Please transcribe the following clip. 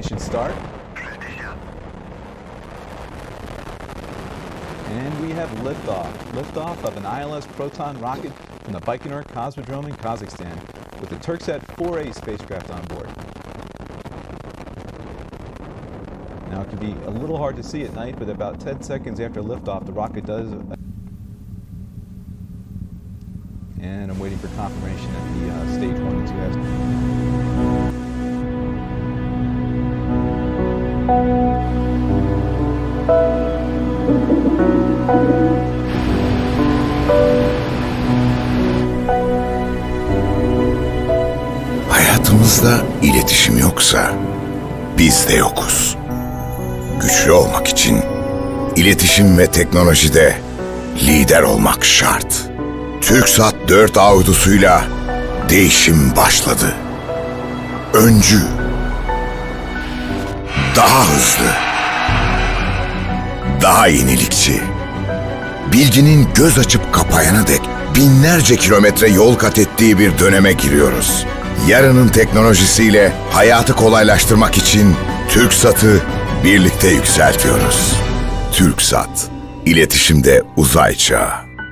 start. And we have liftoff. Liftoff of an ILS Proton rocket from the Baikonur Cosmodrome in Kazakhstan with the Turksat 4A spacecraft on board. Now it can be a little hard to see at night, but about 10 seconds after liftoff, the rocket does. And I'm waiting for confirmation at the uh, stage Hayatımızda iletişim yoksa biz de yokuz. Güçlü olmak için iletişim ve teknolojide lider olmak şart. TürkSat 4 Audusuyla değişim başladı. Öncü. Daha hızlı. Daha yenilikçi. Bilginin göz açıp kapayana dek binlerce kilometre yol kat ettiği bir döneme giriyoruz. Yarının teknolojisiyle hayatı kolaylaştırmak için TürkSat'ı birlikte yükseltiyoruz. TürkSat, iletişimde uzay çağı.